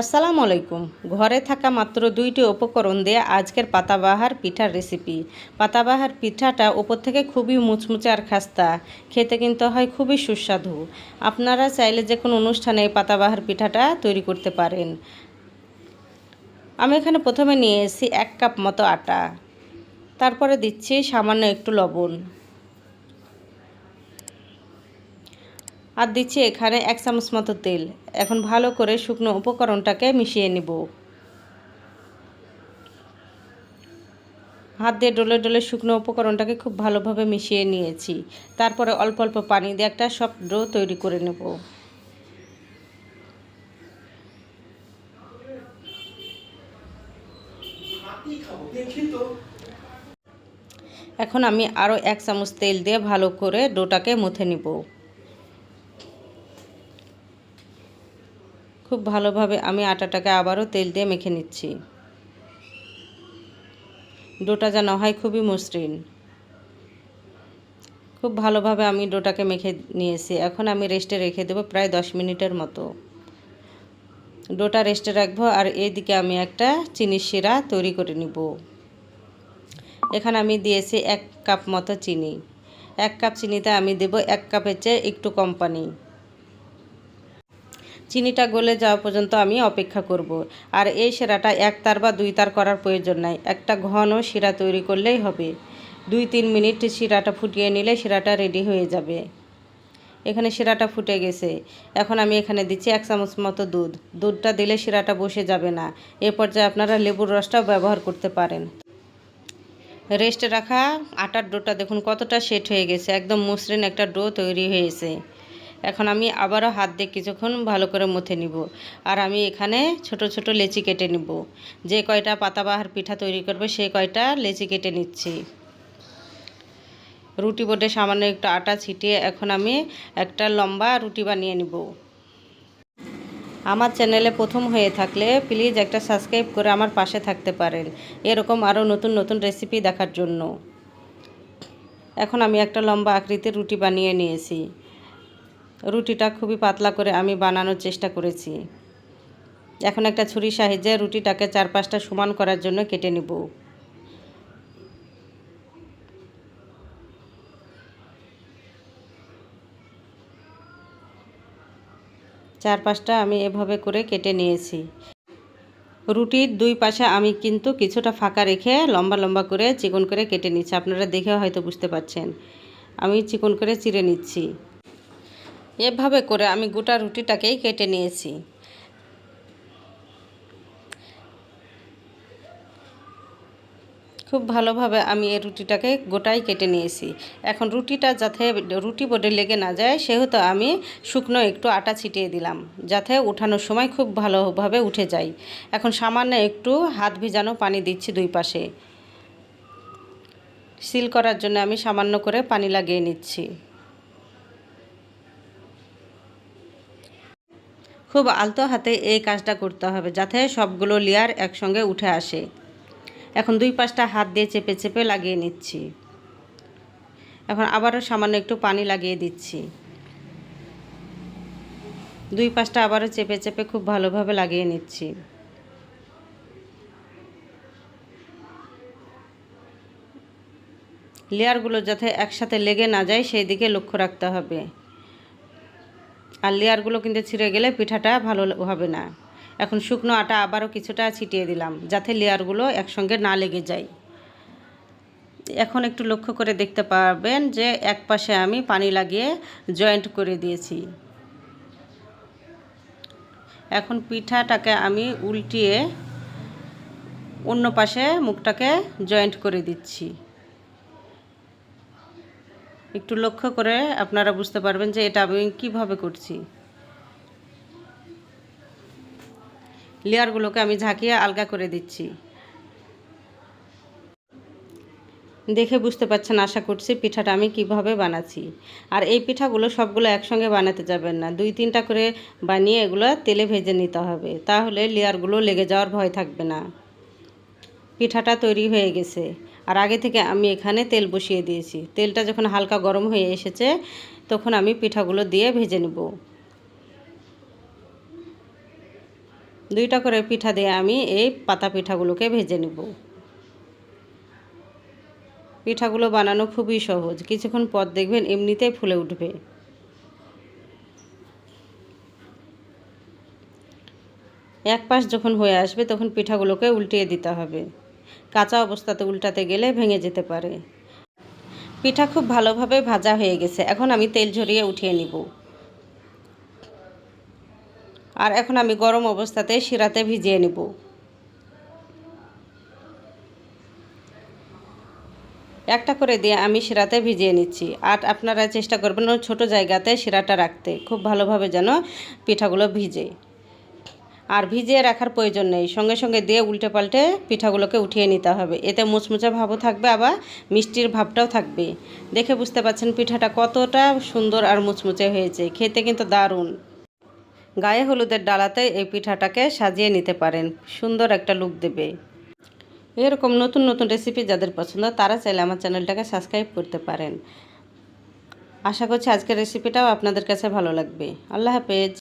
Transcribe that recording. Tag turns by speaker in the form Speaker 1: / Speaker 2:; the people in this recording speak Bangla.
Speaker 1: আসসালামু আলাইকুম। ঘরে থাকা মাত্র দুইটি উপকরণ দিয়ে আজকের পাতাবাহার পিঠার রেসিপি পাতাবাহার পিঠাটা ওপর থেকে খুবই মুচমুচে আর খাস্তা। খেতে কিন্তু হয় খুবই সুস্বাদু। আপনারা চাইলে যে কোনো অনুষ্ঠানে পাতাবাহার পিঠাটা তৈরি করতে পারেন। আমি এখানে প্রথমে নিয়ে এসেছি এক কাপ মতো আটা। তারপরে দিচ্ছি সামান্য একটু লবণ। আর দিচ্ছি এখানে এক চামচ মতো তেল। এখন ভালো করে শুকনো উপকরণটাকে মিশিয়ে নিব। হাত দিয়ে ডলে ডলে শুকনো উপকরণটাকে খুব ভালোভাবে মিশিয়ে নিয়েছি। তারপরে অল্প অল্প পানি দিয়ে একটা সফট ডো তৈরি করে নেব। এখন আমি আরও এক চামচ তেল দিয়ে ভালো করে ডোটাকে মুথে নিব। খুব ভালোভাবে আমি আটাটাকে আবারও তেল দিয়ে মেখে নিচ্ছি। ডোটা যেন হয় খুবই মসৃণ। খুব ভালোভাবে আমি ডোটাকে মেখে নিয়েছি। এখন আমি রেস্টে রেখে দেবো প্রায় দশ মিনিটের মতো। ডোটা রেস্টে রাখব আর এইদিকে আমি একটা চিনির শিরা তৈরি করে নিব। এখানে আমি দিয়েছি এক কাপ মতো চিনি। এক কাপ চিনিতে আমি দেব এক কাপের চেয়ে একটু কম পানি। চিনিটা গলে যাওয়া পর্যন্ত আমি অপেক্ষা করব। আর এই শিরাটা এক তার বা দুই তার করার প্রয়োজন নাই। একটা ঘন শিরা তৈরি করলেই হবে। দুই তিন মিনিট শিরাটা ফুটিয়ে নিলে শিরাটা রেডি হয়ে যাবে। এখানে শিরাটা ফুটে গেছে। এখন আমি এখানে দিচ্ছি এক চামচ মতো দুধ। দুধটা দিলে শিরাটা বসে যাবে না। এ পর্যায়ে আপনারা লেবুর রসটাও ব্যবহার করতে পারেন। রেস্টে রাখা আটার ডোটা দেখুন কতটা সেট হয়ে গেছে। একদম মসৃণ একটা ডো তৈরি হয়েছে। এখন আমি আবারও হাত দিয়ে কিছুক্ষণ ভালো করে মুথে নিব। আর আমি এখানে ছোট ছোট লেচি কেটে নিব। যে কয়টা পাতাবাহার পিঠা তৈরি করবে সেই কয়টা লেচি কেটে নিচ্ছি। রুটি বোর্ডে সামান্য একটু আটা ছিটিয়ে এখন আমি একটা লম্বা রুটি বানিয়ে নিব। আমার চ্যানেলে প্রথম হয়ে থাকলে প্লিজ একটা সাবস্ক্রাইব করে আমার পাশে থাকতে পারেন এরকম আরও নতুন নতুন রেসিপি দেখার জন্য। এখন আমি একটা লম্বা আকৃতির রুটি বানিয়ে নিয়েছি। রুটিটা খুবই পাতলা করে আমি বানানোর চেষ্টা করেছি। এখন একটা ছুরি সাহায্যে রুটিটাকে চার পাঁচটা সমান করার জন্য কেটে নিব। চার পাঁচটা আমি এভাবে করে কেটে নিয়েছি। রুটির দুই পাশে আমি কিন্তু কিছুটা ফাঁকা রেখে লম্বা লম্বা করে চিকন করে কেটে নিচ্ছি। আপনারা দেখে হয়তো বুঝতে পারছেন। আমি চিকন করে চিড়ে নিচ্ছি। এভাবে করে আমি গোটা রুটিটাকেই কেটে নিয়েছি। খুব ভালোভাবে আমি এই রুটিটাকে গোটাই কেটে নিয়েছি। এখন রুটিটা যাতে রুটি বোর্ডে লেগে না যায়, সেহেতু আমি শুকনো একটু আটা ছিটিয়ে দিলাম, যাতে উঠানোর সময় খুব ভালোভাবে উঠে যায়। এখন সামান্য একটু হাত ভিজানো পানি দিচ্ছি দুই পাশে। সিল করার জন্য আমি সামান্য করে পানি লাগিয়ে নিচ্ছি। খুব আলতো হাতে এই কাজটা করতে হবে যাতে সবগুলো লেয়ার একসঙ্গে উঠে আসে। এখন দুই পাশটা হাত দিয়ে চেপে চেপে লাগিয়ে নিচ্ছি। এখন আবারও সামান্য একটু পানি লাগিয়ে দিচ্ছি। দুই পাশটা আবারও চেপে চেপে খুব ভালোভাবে লাগিয়ে নিচ্ছি। লেয়ারগুলো যাতে একসাথে লেগে না যায়, সেই দিকে লক্ষ্য রাখতে হবে। আর লেয়ারগুলো কিন্তু ছিঁড়ে গেলে পিঠাটা ভালো হবে না। এখন শুকনো আটা আবারও কিছুটা ছিটিয়ে দিলাম, যাতে লেয়ারগুলো একসঙ্গে না লেগে যায়। এখন একটু লক্ষ্য করে দেখতে পারবেন যে এক পাশে আমি পানি লাগিয়ে জয়েন্ট করে দিয়েছি। এখন পিঠাটাকে আমি উল্টিয়ে অন্য পাশে মুখটাকে জয়েন্ট করে দিচ্ছি। একটু লক্ষ্য করে আপনারা বুঝতে পারবেন যে এটা আমি কীভাবে করছি। লেয়ারগুলোকে আমি ঝাঁকিয়ে আলগা করে দিচ্ছি। দেখে বুঝতে পারছেন আশা করছি পিঠাটা আমি কীভাবে বানাচ্ছি। আর এই পিঠাগুলো সবগুলো একসঙ্গে বানাতে যাবেন না। দুই তিনটা করে বানিয়ে এগুলো তেলে ভেজে নিতে হবে। তাহলে লেয়ারগুলো লেগে যাওয়ার ভয় থাকবে না। পিঠাটা তৈরি হয়ে গেছে। আর আগে থেকে আমি এখানে তেল বসিয়ে দিয়েছি। তেলটা যখন হালকা গরম হয়ে এসেছে, তখন আমি পিঠাগুলো দিয়ে ভেজে নেব। দুইটা করে পিঠা দিয়ে আমি এই পাতা পিঠাগুলোকে ভেজে নেব। পিঠাগুলো বানানো খুবই সহজ। কিছুক্ষণ পর দেখবেন এমনিতেই ফুলে উঠবে। এক পাশ যখন হয়ে আসবে, তখন পিঠাগুলোকে উল্টিয়ে দিতে হবে। কাঁচা অবস্থাতে উল্টাতে গেলে ভেঙে যেতে পারে। পিঠা খুব ভালোভাবে ভাজা হয়ে গেছে। এখন আমি তেল ঝরিয়ে উঠিয়ে নিব। আর এখন আমি গরম অবস্থাতে শিরাতে ভিজিয়ে নিব। একটা করে দিয়ে আমি শিরাতে ভিজিয়ে নিচ্ছি। আর আপনারা চেষ্টা করবেন ছোট জায়গাতে শিরাটা রাখতে। খুব ভালোভাবে যেন পিঠাগুলো ভিজে। আর ভিজিয়ে রাখার প্রয়োজন নেই। সঙ্গে সঙ্গে দিয়ে উল্টে পাল্টে পিঠাগুলোকে উঠিয়ে নিতে হবে। এতে মুচমুচে ভাবও থাকবে, আবার মিষ্টির ভাবটাও থাকবে। দেখে বুঝতে পারছেন পিঠাটা কতটা সুন্দর আর মুচমুচে হয়েছে। খেতে কিন্তু দারুণ। গায়ে হলুদের ডালাতে এই পিঠাটাকে সাজিয়ে নিতে পারেন। সুন্দর একটা লুক দেবে। এরকম নতুন নতুন রেসিপি যাদের পছন্দ, তারা চাইলে আমার চ্যানেলটাকে সাবস্ক্রাইব করতে পারেন। আশা করছি আজকের রেসিপিটাও আপনাদের কাছে ভালো লাগবে। আল্লাহ হাফেজ।